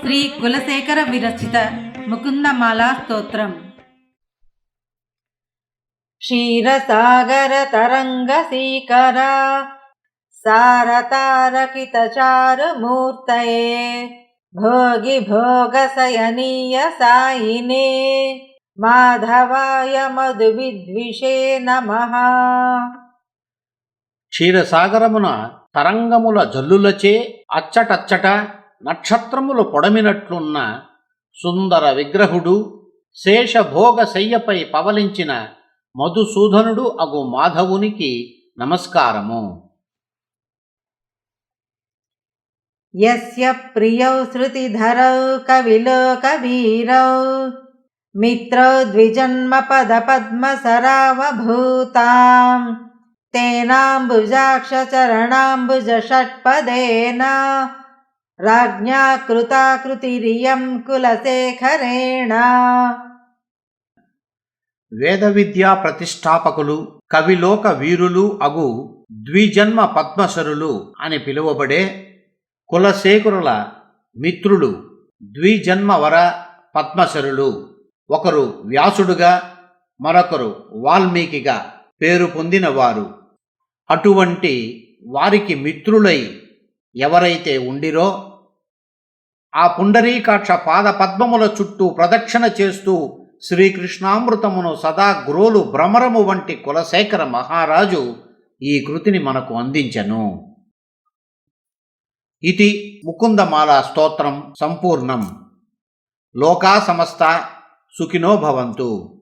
శ్రీ కులశేఖర విరచిత ముకుందమాలా స్తోత్రం क्षीरसागरतरङ्गसीकर सारतारकितचारुमूर्तये भोगि भोगशयनीय सायिने మాధవాయ మధు విద్విషే నమః. క్షీరసాగరమున తరంగముల జల్లులచే అచ్చటచ్చట నక్షత్రములు పొడమినట్లున్న సుందర విగ్రహుడు శేషభోగ శయ్యపై పవలించిన మధుసూదనుడు అగు మాధవునికి నమస్కారము. యస్య ప్రియౌ శృతిధరౌ కవిలోకవీరౌ మిత్రౌ ద్విజన్మ పద పద్మ సరావభూతాం తేనాంబుజాక్ష చరణాంబుజ షట్పదేన రాజ్ఞా కృతాకృతిరియం కులశేఖరేణ వేద విద్యా ప్రతిష్టాపకులు కవిలోక వీరులు అగు ద్విజన్మ పద్మశరులు అని పిలువబడే కులశేఖరుల మిత్రులు ద్విజన్మవర పద్మసరులు. పద్మశరులు ఒకరు వ్యాసుడుగా మరొకరు వాల్మీకిగా పేరు పొందినవారు. అటువంటి వారికి మిత్రులై ఎవరైతే ఉండిరో ఆ పుండరీకాక్ష పాద పద్మముల చుట్టూ ప్రదక్షిణ చేస్తూ శ్రీకృష్ణామృతమును సదా గ్రోలు భ్రమరము వంటి కులశేఖర మహారాజు ఈ కృతిని మనకు అందించెను. ఇది ముకుందమాల స్తోత్రం సంపూర్ణం. లోకా సమస్త సుఖినో భవంతు.